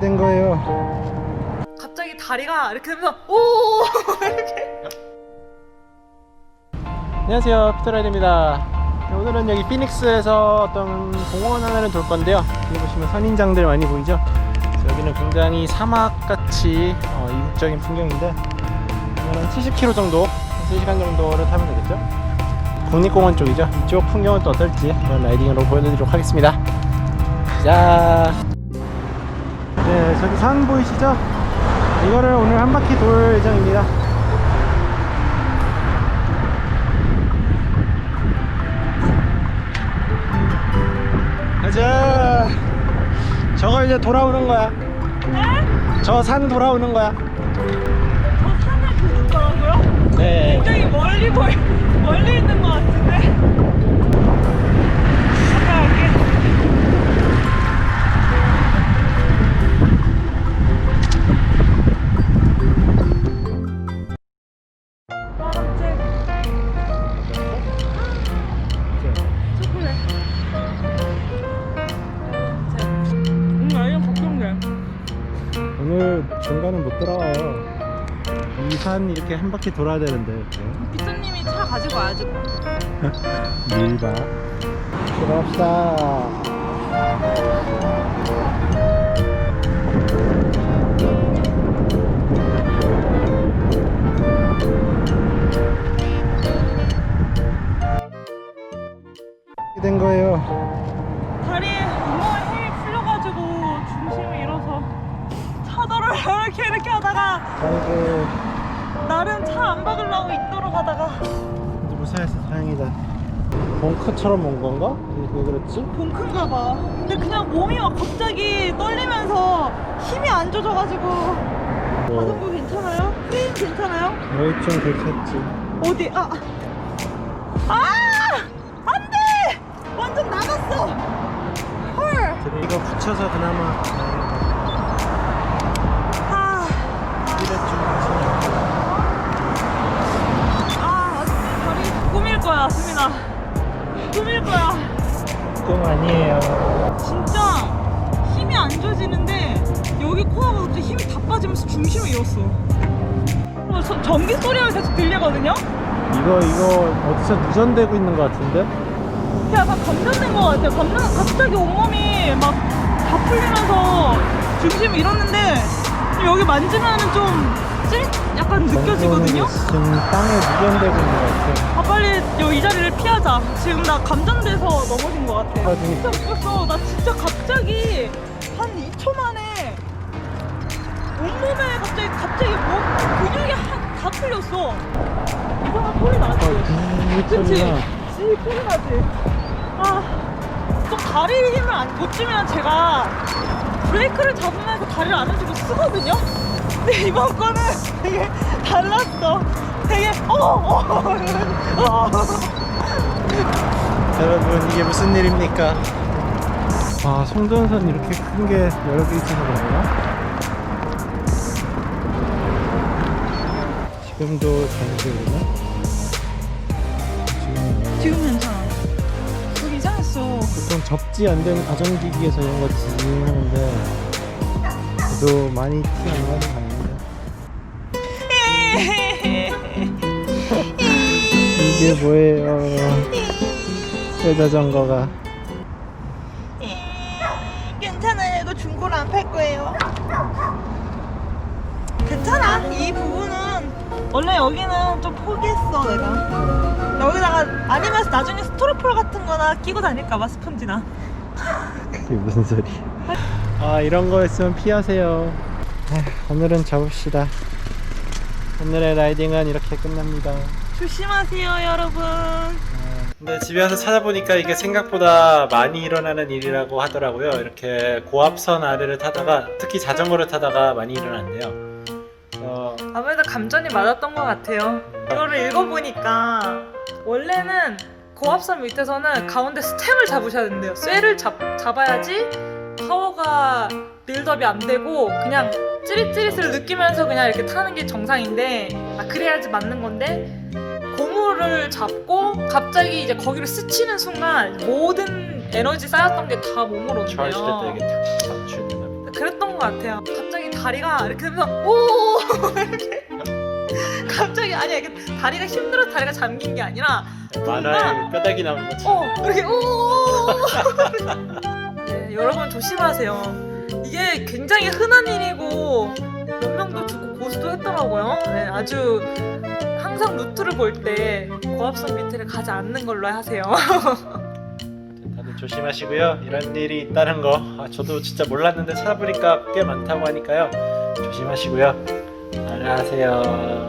된 거예요. 갑자기 다리가 이렇게 되면서 오! 이렇게. 안녕하세요. 피터라이드입니다. 오늘은 여기 피닉스에서 어떤 공원 하나를 돌 건데요. 여기 보시면 선인장들 많이 보이죠? 여기는 굉장히 사막같이 어, 이국적인 풍경인데 한 70km 정도 3시간 정도를 타면 되겠죠? 국립공원 쪽이죠? 이쪽 풍경은 또 어떨지 그런 라이딩으로 보여드리도록 하겠습니다. 자. 네, 저기 산 보이시죠? 이거를 오늘 한 바퀴 돌 예정입니다 가자. 저거 이제 돌아오는 거야. 저 산 돌아오는 거야. 저 산을 보는 거라고요? 네. 중간은 못 돌아와요. 이 산 이렇게 한 바퀴 돌아야 되는데 이렇게. 피터님이 차 가지고 와야지 뭐. 밀바. 들어갑시다. 이렇게 이렇게 하다가 아이고, 나름 차 안 박으려고 인도로 가다가 무사해서 다행이다. 벙커처럼 온 건가? 왜 그랬지? 봉큰가 봐 근데 그냥 몸이 막 갑자기 떨리면서 힘이 안 줘져가지고 자전거 괜찮아요? 프레임 괜찮아요? 여기 좀 괜찮지. 어디 아 아! 안돼! 완전 나갔어 헐 이거 붙여서 그나마 아, 잃었어. 어, 저- 전기 소리가 계속 들리거든요? 이거 이거 어디서 누전되고 있는 것 같은데? 약간 감전된 것 같아요. 감전, 갑자기 온몸이 막 다 풀리면서 중심을 잃었는데 여기 만지면은 좀 찌릿? 약간 느껴지거든요? 지금 땅에 누전되고 있는 것 같아. 아 빨리 요 이 자리를 피하자. 지금 나 감전돼서 넘어진 것 같아. 아, 진짜 웃겼어. 나 진짜 갑자기 한 2초 만에 풀렸어. 이상한 소리 나지. 이 그치? 지 소리 나지. 아, 또 다리 힘을 안, 못 주면 제가 브레이크를 잡으면서 다리를 안 해주고 쓰거든요? 근데 이번 거는 되게 달랐어. 되게, 어, 어, 어. 여러분 이게 무슨 일입니까? 아 송전선 이렇게 큰 게 여러 개 있어서 그런가? 지금도 잘되거나 지금 지금 괜찮아. 여기 이상했어. 보통 접지 안 되는 가정기기에서 이런 거 진행하는데 그래도 많이 티안 나는 거 아닌데 이게 뭐예요 새 자전거가 괜찮아요. 이거 중고로 안 팔 거예요. 괜찮아. 이 부분은 원래 여기는 좀 포기했어 내가. 여기다가 아니면 나중에 스토로폴 같은 거나 끼고 다닐까봐 스펀지나. 그게 무슨 소리 아 이런 거 있으면 피하세요 에휴, 오늘은 접읍시다 오늘의 라이딩은 이렇게 끝납니다 조심하세요 여러분. 근데 집에 와서 찾아보니까 이게 생각보다 많이 일어나는 일이라고 하더라고요. 이렇게 고압선 아래를 타다가 특히 자전거를 타다가 많이 일어난대요. 어, 아무래도 감전이 맞았던 것 같아요. 이거를 읽어보니까 원래는 고압선 밑에서는 가운데 스템을 잡으셔야 된대요. 쇠를 잡, 잡아야지 파워가 빌드업이 안 되고 그냥 찌릿찌릿을 느끼면서 그냥 이렇게 타는 게 정상인데 아, 그래야지 맞는 건데 고무를 잡고 갑자기 이제 거기를 스치는 순간 모든 에너지 쌓였던 게 다 몸으로 charge 온대요. 될때 이게 탁 보다. 그랬던 것 같아요. 갑자기 다리가 이렇게 되면서 오 이렇게 갑자기 아니 이게 다리가 힘들어서 다리가 잠긴 게 아니라 만화에 뼈다귀 나오는 거지. 어 이렇게 오 네, 여러분 조심하세요. 이게 굉장히 흔한 일이고 몇 명도 죽고 고수도 했더라고요. 네, 아주 항상 루트를 볼 때 고압선 밑에를 가지 않는 걸로 하세요. 조심하시고요. 이런 일이 있다는 거 아, 저도 진짜 몰랐는데 찾아보니까 꽤 많다고 하니까요. 조심하시고요. 안녕하세요.